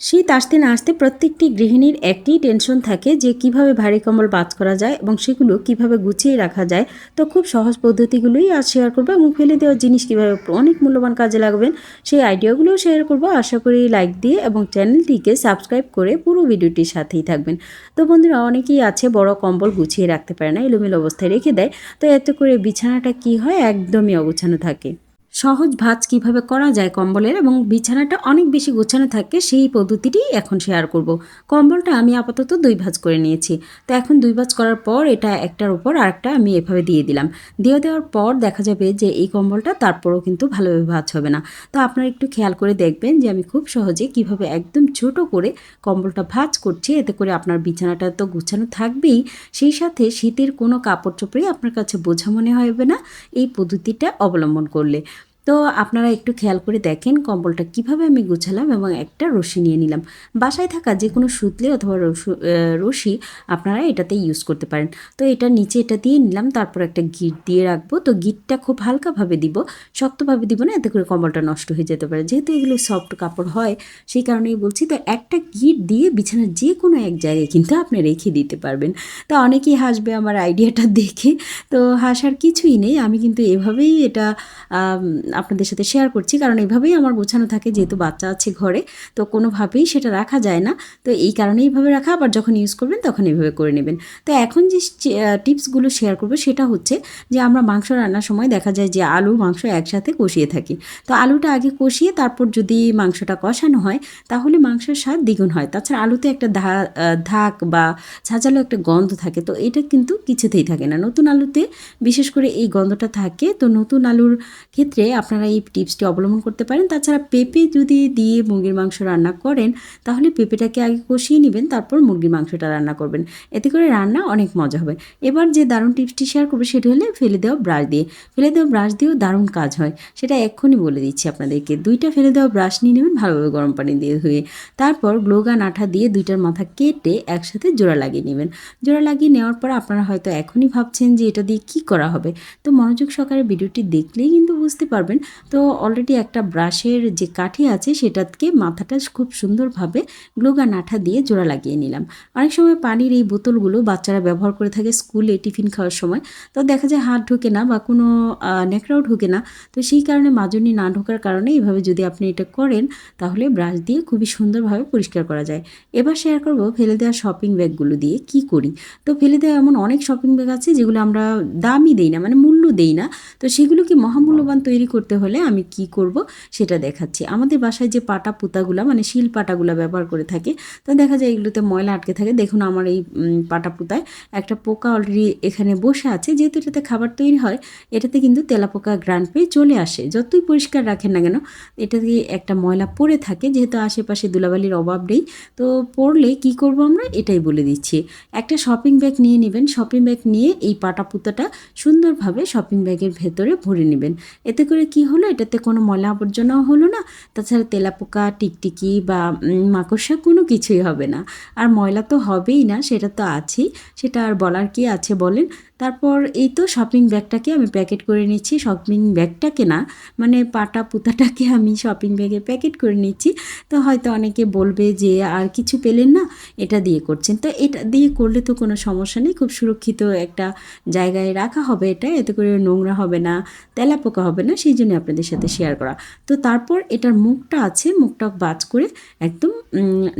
শীত আসতে না আসতে প্রত্যেকটি গৃহিণীর একটি টেনশন থাকে যে কীভাবে ভারী কম্বল বাজ করা যায় এবং সেগুলো কীভাবে গুছিয়ে রাখা যায়। তো খুব সহজ পদ্ধতিগুলোই আজ শেয়ার করব এবং ফেলে দেওয়া জিনিস কীভাবে অনেক মূল্যবান কাজে লাগবেন সেই আইডিয়াগুলোও শেয়ার করব। আশা করি লাইক দিয়ে এবং চ্যানেলটিকে সাবস্ক্রাইব করে পুরো ভিডিওটির সাথেই থাকবেন। তো বন্ধুরা, অনেকেই আছে বড় কম্বল গুছিয়ে রাখতে পারে না, এলোমেলো অবস্থায় রেখে দেয়। তো এতে করে বিছানাটা কি হয়? একদমই অগোছানো থাকে। সহজ ভাঁজ কীভাবে করা যায় কম্বলের এবং বিছানাটা অনেক বেশি গোছানো থাকে, সেই পদ্ধতিটি এখন শেয়ার করব। কম্বলটা আমি আপাতত দুই ভাঁজ করে নিয়েছি। তো এখন দুই ভাঁজ করার পর এটা একটার উপর আরেকটা আমি এভাবে দিয়ে দিলাম। দিয়ে দেওয়ার পর দেখা যাবে যে এই কম্বলটা তারপরও কিন্তু ভালোভাবে ভাঁজ হবে না। তো আপনারা একটু খেয়াল করে দেখবেন যে আমি খুব সহজে কীভাবে একদম ছোট করে কম্বলটা ভাঁজ করছি, এতে করে আপনার বিছানাটা তো গোছানো থাকবেই। সেই সাথে শীতের কোনো কাপড় চোপড়েই আপনার কাছে বোঝা মনে হবে না। এই পদ্ধতিটা অবলম্বন করলে। তো আপনারা একটু খেয়াল করে দেখেন কম্বলটা কীভাবে আমি গুছালাম এবং একটা রশি নিয়ে নিলাম। বাসায় থাকা যে কোনো সুতলে অথবা রশি আপনারা এটাতে ইউজ করতে পারেন। তো এটা নিচে এটা দিয়ে নিলাম, তারপর একটা গিট দিয়ে রাখব। তো গিটটা খুব হালকাভাবে দিব, শক্তভাবে দিব না, এতে করে কম্বলটা নষ্ট হয়ে যেতে পারে। যেহেতু এগুলো সফট কাপড় হয়, সেই কারণেই বলছি, তো একটা গিট দিয়ে বিছানার যে কোনো এক জায়গায় কিন্তু আপনি রেখে দিতে পারবেন। তো অনেকেই হাসবে আমার আইডিয়াটা দেখে, তো হাসার কিছুই নেই। আমি কিন্তু এভাবেই এটা আপনাদের সাথে শেয়ার করছি। কারণ এইভাবেই আমার গোছানো থাকে, যেহেতু বাচ্চা আছে ঘরে, তো কোনোভাবেই সেটা রাখা যায় না। তো এই কারণে এইভাবে রাখা, আবার যখন ইউজ করবেন তখন এইভাবে করে নেবেন। তো এখন যে টিপসগুলো শেয়ার করব সেটা হচ্ছে যে, আমরা মাংস রান্নার সময় দেখা যায় যে, আলু, মাংস একসাথে কষিয়ে থাকি। তো আলুটা আগে কষিয়ে তারপর যদি মাংসটা কষানো হয়, তাহলে মাংসের স্বাদ দ্বিগুণ হয়। তাছাড়া আলুতে একটা ধা ধাক বা ঝাঁঝালো একটা গন্ধ থাকে, তো এটা কিন্তু কিছুতেই থাকে না। নতুন আলুতে, বিশেষ করে এই গন্ধটা থাকে, তো নতুন আলুর ক্ষেত্রে আপনারা এই টিপসটি অবলম্বন করতে পারেন। তাছাড়া পেঁপে যদি দিয়ে মুরগির মাংস রান্না করেন, তাহলে পেঁপেটাকে আগে কষিয়ে নেবেন, তারপর মুরগির মাংসটা রান্না করবেন। এতে করে রান্না অনেক মজা হবে। এবার যে দারুণ টিপসটি শেয়ার করব, সেটি হলে ফেলে দেওয়া ব্রাশ দিয়ে। ফেলে দেওয়া ব্রাশ দিয়েও দারুণ কাজ হয়। সেটা এক্ষুনি বলে দিচ্ছি আপনাদেরকে। দুইটা ফেলে দেওয়া ব্রাশ নিয়ে নেবেন ভালোভাবে গরম পানি দিয়ে ধুয়ে। তারপর গ্লোগান আঠা দিয়ে দুইটার মাথা কেটে একসাথে জোড়া লাগিয়ে নেবেন। জোড়া লাগিয়ে নেওয়ার পর আপনারা হয়তো এখনই ভাবছেন যে এটা দিয়ে কি করা হবে? তো মনোযোগ সহকারে ভিডিওটি দেখলেই কিন্তু বুঝতে পারবেন তো অলরেডি একটা ব্রাশের যে কাঠি আছে সেটাকে মাথাটা খুব সুন্দরভাবে গ্লোগান আঠা দিয়ে জোড়া লাগিয়ে নিলাম। অনেক সময় পানির এই বোতলগুলো বাচ্চারা ব্যবহার করে থাকে স্কুলে টিফিন খাওয়ার সময়। তো দেখা যায় হাত ঢোকে না বা কোনো আহ, ন্যাকড়াও ঢোকে না। তো সেই কারণে মাজনি না ঢোকার কারণে এইভাবে যদি আপনি এটা করেন তাহলে ব্রাশ দিয়ে খুবই সুন্দরভাবে পরিষ্কার করা যায়। এবার শেয়ার করব ফেলে দেওয়া শপিং ব্যাগগুলো দিয়ে কি করি। তো ফেলে দেওয়া এমন অনেক শপিং ব্যাগ আছে যেগুলো আমরা দামই দেই না মানে মূল্য দেই না। তো সেগুলোকে মহামূল্যবান তৈরি করতে হলে আমি কি করব সেটা দেখাচ্ছি। আমাদের বাসায় যে পাটা পুতাগুলা মানে শিল পাটাগুলা ব্যবহার করে থাকে, তো দেখা যায় এগুলোতে ময়লা আটকে থাকে। দেখুন আমার এই পাটা পুতায় একটা পোকা অলরেডি এখানে বসে আছে। যেহেতু এটাতে খাবার তৈরি হয়, এটাতে কিন্তু তেলাপোকা গ্রান পেয়ে চলে আসে। যতই পরিষ্কার রাখেন না কেন, এটাতে একটা ময়লা পড়ে থাকে। যেহেতু আশেপাশে ধুলাবালির অভাব নেই, তো পড়লে কি করব আমরা? এটাই বলে দিচ্ছি। একটা শপিং ব্যাগ নিয়ে নেবেন। শপিং ব্যাগ নিয়ে এই পাটা পুতাটা সুন্দরভাবে শপিং ব্যাগের ভেতরে ভরে নেবেন। এতে করে কি হলো? এটাতে কোনো ময়লা আবর্জনাও হলো না। তাছাড়া তেলাপোকা, টিকটিকি বা মাকড়সা কোনো কিছুই হবে না। আর ময়লা তো হবেই না, সেটা তো আছেই। সেটা আর বলার কি আছে বলেন? তারপর এই তো শপিং ব্যাগটাকে আমি প্যাকেট করে নিচ্ছি। শপিং ব্যাগটাকে না মানে পাটা পুতাটাকে আমি শপিং ব্যাগে প্যাকেট করে নিচ্ছি। তো হয়তো অনেকে বলবে যে, আর কিছু পেলেন না? এটা দিয়ে করছেন। তো এটা দিয়ে করলে তো কোনো সমস্যা নেই। খুব সুরক্ষিত একটা জায়গায় রাখা হবে এটা। এতে করে নোংরা হবে না, তেলাপোকা হবে না। সেই জন্য আপনাদের সাথে শেয়ার করা। তো তারপর এটার মুখটা আছে, মুখটা বাজ করে একদম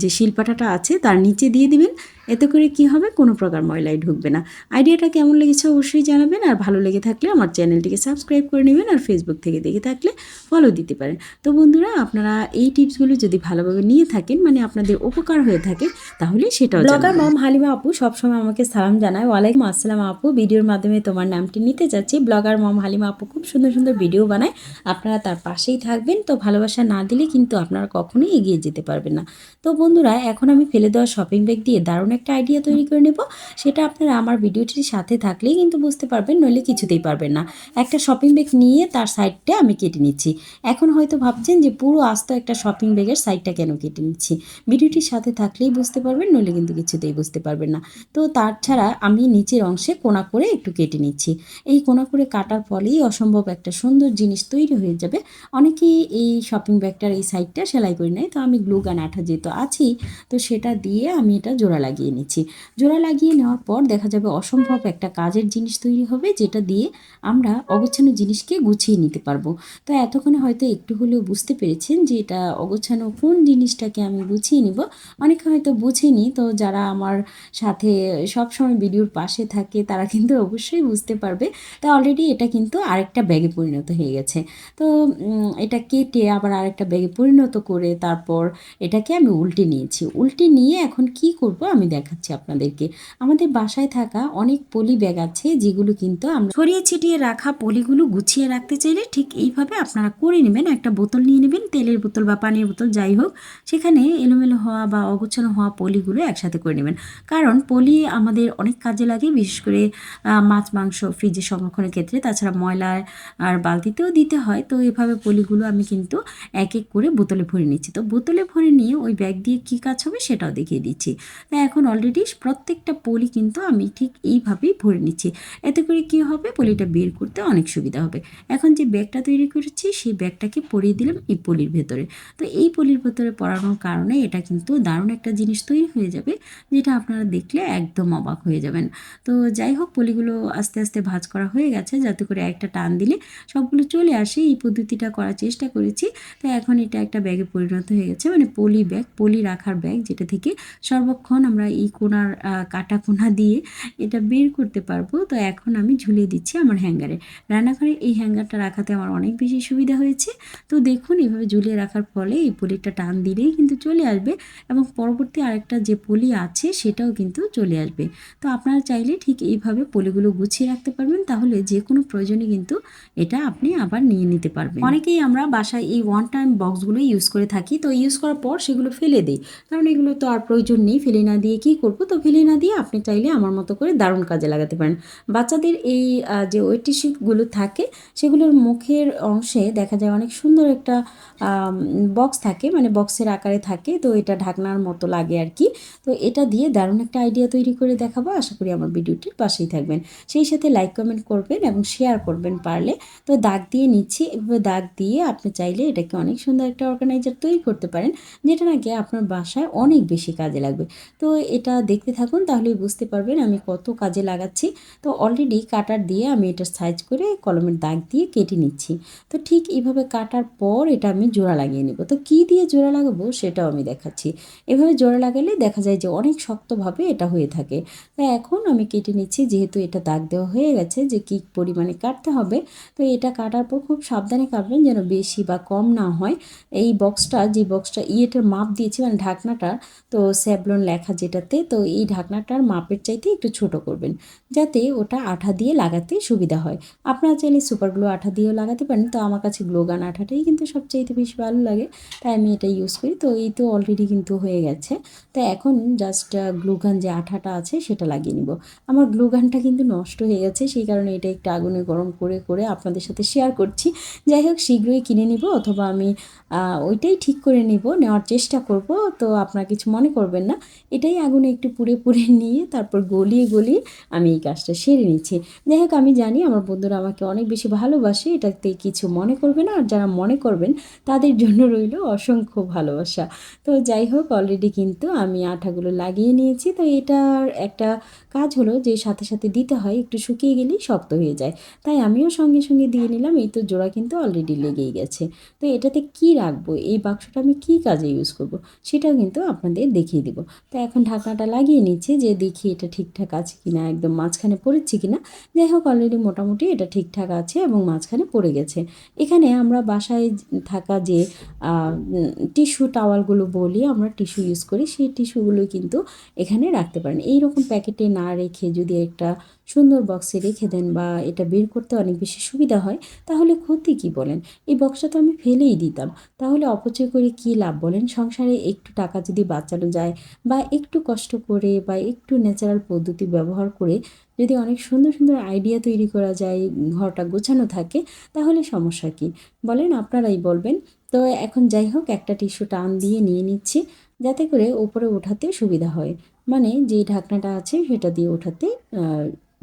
যে শিলপাটাটা আছে, তার নিচে দিয়ে দিবেন। এতে করে কি হবে? কোনো প্রকার ময়লাই ঢুকবে না। আইডিয়াটা কেমন লেগেছে অবশ্যই জানাবেন আর ভালো লেগে থাকলে আমার চ্যানেলটিকে সাবস্ক্রাইব করে নেবেন আর ফেসবুক থেকে দেখে থাকলে ফলো দিতে পারেন। তো বন্ধুরা আপনারা এই টিপসগুলো যদি ভালোভাবে নিয়ে থাকেন মানে আপনাদের উপকার হয়ে থাকে তাহলে সেটাও ব্লগার মম হালিমা আপু সবসময় আমাকে সালাম জানায়। ওয়ালাইকুম আসসালাম আপু। ভিডিওর মাধ্যমে তোমার নামটি নিতে চাচ্ছি। ব্লগার মম হালিমা আপু খুব সুন্দর সুন্দর ভিডিও বানায়। আপনারা তার পাশেই থাকবেন। তো ভালোবাসা না দিলে কিন্তু আপনারা কখনোই এগিয়ে যেতে পারবেন না। তো বন্ধুরা এখন আমি ফেলে দেওয়া শপিং ব্যাগ দিয়ে দারুণ একটা আইডিয়া তৈরি করে নেব। সেটা আপনারা আমার ভিডিওটির সাথে থাক থাকলেই কিন্তু বুঝতে পারবেন, নইলে কিছুতেই পারবেন না। একটা শপিং ব্যাগ নিয়ে তার সাইডটা আমি কেটে নিচ্ছি। এখন হয়তো ভাবছেন যে পুরো আস্ত একটা শপিং ব্যাগের সাইডটা কেন কেটে নিচ্ছি? ভিডিওটির সাথে থাকলেই বুঝতে পারবেন, নইলে কিন্তু কিছুতেই বুঝতে পারবেন না। তো তার ছাড়া আমি নিচের অংশে কোনা করে একটু কেটে নিচ্ছি। এই কোনা করে কাটার ফলেই অসম্ভব একটা সুন্দর জিনিস তৈরি হয়ে যাবে। অনেকেই এই শপিং ব্যাগটার এই সাইডটা সেলাই করে নেয়। তো আমি গ্লু গান আঠা যেহেতু আছি, তো সেটা দিয়ে আমি এটা জোড়া লাগিয়ে নিচ্ছি। জোড়া লাগিয়ে নেওয়ার পর দেখা যাবে অসম্ভব একটা কাজের জিনিস তৈরি হবে, যেটা দিয়ে আমরা অগোছানো জিনিসকে গুছিয়ে নিতে পারব। তো এতক্ষণে হয়তো একটু হলেও বুঝতে পেরেছেন যে এটা অগোছানো কোন জিনিসটাকে আমি গুছিয়ে নিব। অনেকে হয়তো বুঝেনি, তো যারা আমার সাথে সবসময় ভিডিওর পাশে থাকে, তারা কিন্তু অবশ্যই বুঝতে পারবে। তা অলরেডি এটা কিন্তু আরেকটা ব্যাগে পরিণত হয়ে গেছে। তো এটা কেটে আবার আরেকটা ব্যাগে পরিণত করে তারপর এটাকে আমি উল্টে নিয়েছি। উল্টে নিয়ে এখন কি করব আমি দেখাচ্ছি আপনাদেরকে। আমাদের বাসায় থাকা অনেক পলি ব্যাগ আছে, যেগুলো কিন্তু আমরা ছড়িয়ে ছিটিয়ে রাখা পলিগুলো গুছিয়ে রাখতে চাইলে ঠিক এইভাবে আপনারা করে নেবেন। একটা বোতল নিয়ে নেবেন, তেলের বোতল বা পানির বোতল, যাই হোক। সেখানে এলোমেলো হওয়া বা অগোছানো হওয়া পলিগুলো একসাথে করে নেবেন। কারণ পলি আমাদের অনেক কাজে লাগে, বিশেষ করে মাছ, মাংস, ফ্রিজে সংরক্ষণের ক্ষেত্রে। তাছাড়া ময়লা আর বালতিতেও দিতে হয়। তো এভাবে পলিগুলো আমি কিন্তু এক এক করে বোতলে ভরে নিচ্ছি। তো বোতলে ভরে নিয়ে ওই ব্যাগ দিয়ে কী কাজ হবে সেটাও দেখিয়ে দিচ্ছি। তাই এখন অলরেডি প্রত্যেকটা পলি কিন্তু আমি ঠিক এইভাবেই ভরে নিচ্ছি। এতে করে কি হবে? পলিটা বের করতে অনেক সুবিধা হবে। এখন যে ব্যাগটা তৈরি করেছি, সেই ব্যাগটাকে পরিয়ে দিলাম এই পলির ভেতরে। তো এই পলির ভেতরে পরানোর কারণে এটা কিন্তু দারুণ একটা জিনিস তৈরি হয়ে যাবে, যেটা আপনারা দেখলে একদম অবাক হয়ে যাবেন। তো যাই হোক, পলিগুলো আস্তে আস্তে ভাঁজ করা হয়ে গেছে, যাতে করে একটা টান দিলে সবগুলো চলে আসে। এই পদ্ধতিটা করার চেষ্টা করেছি। তো এখন এটা একটা ব্যাগে পরিণত হয়ে গেছে। মানে পলি ব্যাগ, পলি রাখার ব্যাগ, যেটা থেকে সর্বক্ষণ আমরা এই কোনার কাটা কোনা দিয়ে এটা বের করতে পারব। তো এখন আমি ঝুলিয়ে দিচ্ছি আমার হ্যাঙ্গারে। রান্নাঘরে এই হ্যাঙ্গারটা রাখাতে আমার অনেক বেশি সুবিধা হয়েছে। তো দেখুন, এইভাবে ঝুলিয়ে রাখার ফলে এই পলিটা টান দিলেই কিন্তু চলে আসবে এবং পরবর্তী আরেকটা যে পলি আছে সেটাও কিন্তু চলে আসবে। তো আপনারা চাইলে ঠিক এইভাবে পলিগুলো গুছিয়ে রাখতে পারবেন। তাহলে যে কোনো প্রয়োজনে কিন্তু এটা আপনি আবার নিয়ে নিতে পারবেন। অনেকেই আমরা বাসায় এই ওয়ান টাইম বক্সগুলো ইউজ করে থাকি। তো ইউজ করার পর সেগুলো ফেলে দিই। কারণ এগুলো তো আর প্রয়োজন নেই। ফেলে না দিয়ে কি করব? তো ফেলে না দিয়ে আপনি চাইলে আমার মতো করে দারুণ কাজে লাগাতে পারেন। বাচ্চাদের এই যে ওয়েট টিস্যুগুলো থাকে, সেগুলোর মুখের অংশে দেখা যায় অনেক সুন্দর একটা বক্স থাকে মানে বক্সের আকারে থাকে, তো এটা ঢাকনার মতো লাগে আর কি। তো এটা দিয়ে দারুণ একটা আইডিয়া তৈরি করে দেখাবো। আশা করি আমার ভিডিওটির পাশেই থাকবেন। সেই সাথে লাইক কমেন্ট করবেন এবং শেয়ার করবেন পারলে। তো দাগ দিয়ে নিচ্ছি, এভাবে দাগ দিয়ে আপনি চাইলে এটাকে অনেক সুন্দর একটা অর্গানাইজার তৈরি করতে পারেন, যেটা নাকি আপনার বাসায় অনেক বেশি কাজে লাগবে। তো এটা দেখতে থাকুন, তাহলেই বুঝতে পারবেন আমি কত কাজে লাগাচ্ছি। তো অলরেডি কাটার দিয়ে আমি এটা সাইজ করে কলমের দাগ দিয়ে কেটে নিচ্ছি। তো ঠিক এইভাবে কাটার পর এটা আমি জোড়া লাগিয়ে নেব। তো কি দিয়ে জোড়া লাগাবো সেটাও আমি দেখাচ্ছি। এভাবে জোড়া লাগালে দেখা যায় যে অনেক শক্তভাবে এটা হয়ে থাকে। তাই এখন আমি কেটে নিচ্ছি, যেহেতু এটা দাগ দেওয়া হয়ে গেছে যে কী পরিমাণে কাটতে হবে। তো এটা কাটার পর খুব সাবধানে কাটবেন যেন বেশি বা কম না হয়। এই বক্সটা যে বক্সটা ইয়েটার মাপ দিয়েছি মানে ঢাকনাটা তো স্যাবলন লেখা যেটাতে তো এই ঢাকনাটার মাপের চাইতে একটু ছোট করবেন, যাতে ওটা আঠা দিয়ে লাগাতে সুবিধা হয়। আপনারা চাইলে সুপার গ্লো আঠা দিয়েও লাগাতে পারেন, তো আমার কাছে গ্লোগান আঠাটাই কিন্তু সবচাইতে বেশি ভালো লাগে, তাই আমি এটা ইউজ করি, তো এই তো অলরেডি কিন্তু হয়ে গেছে। তো এখন জাস্ট গ্লুগান যে আঠাটা আছে সেটা লাগিয়ে নিব। আমার গ্লুগানটা কিন্তু নষ্ট হয়ে গেছে, সেই কারণে এটা একটু আগুনে গরম করে করে আপনাদের সাথে শেয়ার করছি। যাই হোক, শীঘ্রই কিনে নিব, অথবা আমি ওইটাই ঠিক করে নিব, নেওয়ার চেষ্টা করব, তো আপনারা কিছু মনে করবেন না। এটাই আগুনে একটু পুড়ে পুড়ে নিয়ে তারপর গলিয়ে গলিয়ে আমি এই কাজটা সেরে নিচ্ছি। যাই হোক, আমি জানি আমার বন্ধুরা আমাকে অনেক বেশি ভালোবাসে, এটাতে কিছু মনে করবে না। আর যারা মনে করবেন, তাদের জন্য রইল অসংখ্য ভালোবাসা। তো যাই হোক অলরেডি কিন্তু আমি আঠাগুলো লাগিয়ে নিয়েছি। তো এটার একটা কাজ হলো যে, সাথে সাথে দিতে হয়, একটু শুকিয়ে গেলেই শক্ত হয়ে যায়। তাই আমিও সঙ্গে সঙ্গে দিয়ে নিলাম, এই তো জোড়া কিন্তু অলরেডি লেগেই গেছে। তো এটাতে কি রাখব? এই বাক্সটা আমি কি কাজে ইউজ করব? সেটাও কিন্তু আপনাদের দেখিয়ে দিব। তো এখন ঢাকনাটা লাগিয়ে নিচ্ছি যে দেখি এটা ঠিকঠাক আছে কি না একদম মাঝখানে পড়েছে কিনা। যাই হোক অলরেডি মোটামুটি এটা ঠিকঠাক আছে এবং মাঝখানে পড়ে গেছে। এখানে আমরা বাসায় থাকা যে টিস্যু টাওয়ালগুলো বলি, আমরা টিস্যু ইউজ করি, সেই টিস্যুগুলো কিন্তু এখানে রাখতে পারেন। এইরকম প্যাকেটে না রেখে যদি একটা সুন্দর বক্সে রেখে দেন বা এটা বের করতে অনেক বেশি সুবিধা হয়, তাহলে ক্ষতি কি বলেন? এই বক্সটা তো আমি ফেলেই দিতাম। তাহলে অপচয় করে কি লাভ বলেন? সংসারে একটু টাকা যদি বাঁচানো যায় বা একটু কষ্ট করে বা একটু ন্যাচারাল পদ্ধতি ব্যবহার করে যদি অনেক সুন্দর সুন্দর আইডিয়া তৈরি করা যায়, ঘরটা গোছানো থাকে, তাহলে সমস্যা কি? বলেন আপনারাই বলবেন। তো এখন যাই হোক, একটা টিস্যু টান দিয়ে নিয়ে নিচ্ছি, যাতে করে ওপরে ওঠাতে সুবিধা হয়। মানে যেই ঢাকনাটা আছে, সেটা দিয়ে ওঠাতে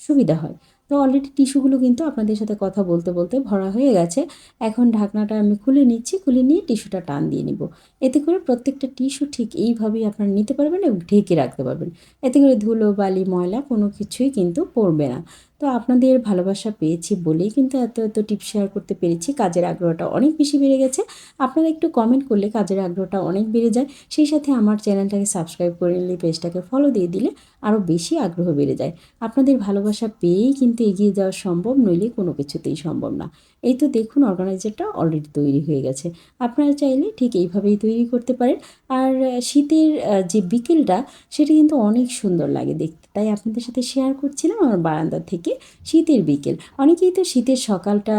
সুবিধা হয়। তো অলরেডি টিস্যুগুলো কিন্তু আপনাদের সাথে কথা বলতে বলতে ভরা হয়ে গেছে। এখন ঢাকনাটা আমি খুলে নিচ্ছি, খুলে নিয়ে টিস্যুটা টান দিয়ে নিব। এতে করে প্রত্যেকটা টিস্যু ঠিক এইভাবেই আপনারা নিতে পারবেন এবং ঢেকে রাখতে পারবেন। এতে করে ধুলো, বালি, ময়লা কোনো কিছুই কিন্তু পড়বে না। তো আপনাদের ভালোবাসা পেয়েছি বলেই কিন্তু এত এত টিপ শেয়ার করতে পেরেছি, কাজের আগ্রহটা অনেক বেশি বেড়ে গেছে। আপনারা একটু কমেন্ট করলে কাজের আগ্রহটা অনেক বেড়ে যায়। সেই সাথে আমার চ্যানেলটাকে সাবস্ক্রাইব করে নিলে, পেজটাকে ফলো দিয়ে দিলে আরও বেশি আগ্রহ বেড়ে যায়। আপনাদের ভালোবাসা পেয়েই কিন্তু এগিয়ে যাওয়া সম্ভব, নইলে কোনো কিছুতেই সম্ভব না। এই তো দেখুন অর্গানাইজারটা অলরেডি তৈরি হয়ে গেছে। আপনারা চাইলে ঠিক এইভাবেই তৈরি করতে পারেন। আর শীতের যে বিকেলটা, সেটা কিন্তু অনেক সুন্দর লাগে দেখতে। তাই আপনাদের সাথে শেয়ার করছিলাম, আমার বারান্দা থেকে শীতের বিকেল। অনেকেই তো শীতের সকালটা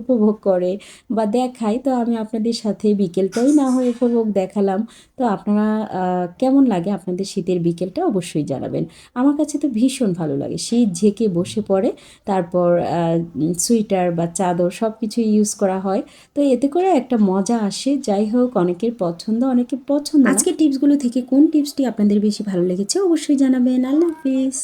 উপভোগ করে বা দেখায়। তো আমি আপনাদের সাথে বিকেলটাই না হয় উপভোগ দেখালাম। তো আপনারা কেমন লাগে আপনাদের শীতের বিকেলটা অবশ্যই জানাবেন। আমার কাছে তো ভীষণ ভালো লাগে। শীত ঝেঁকে বসে পড়ে, তারপর সুইটার বা চাদর সব কিছু ইউজ করা হয়। তো এতে করে একটা মজা আসে। যাই হোক, অনেকের পছন্দ অনেকের পছন্দ আজকের টিপসগুলো থেকে কোন টিপসটি আপনাদের বেশি ভালো লেগেছে অবশ্যই জানাবেন। আল্লাহ হাফিজ।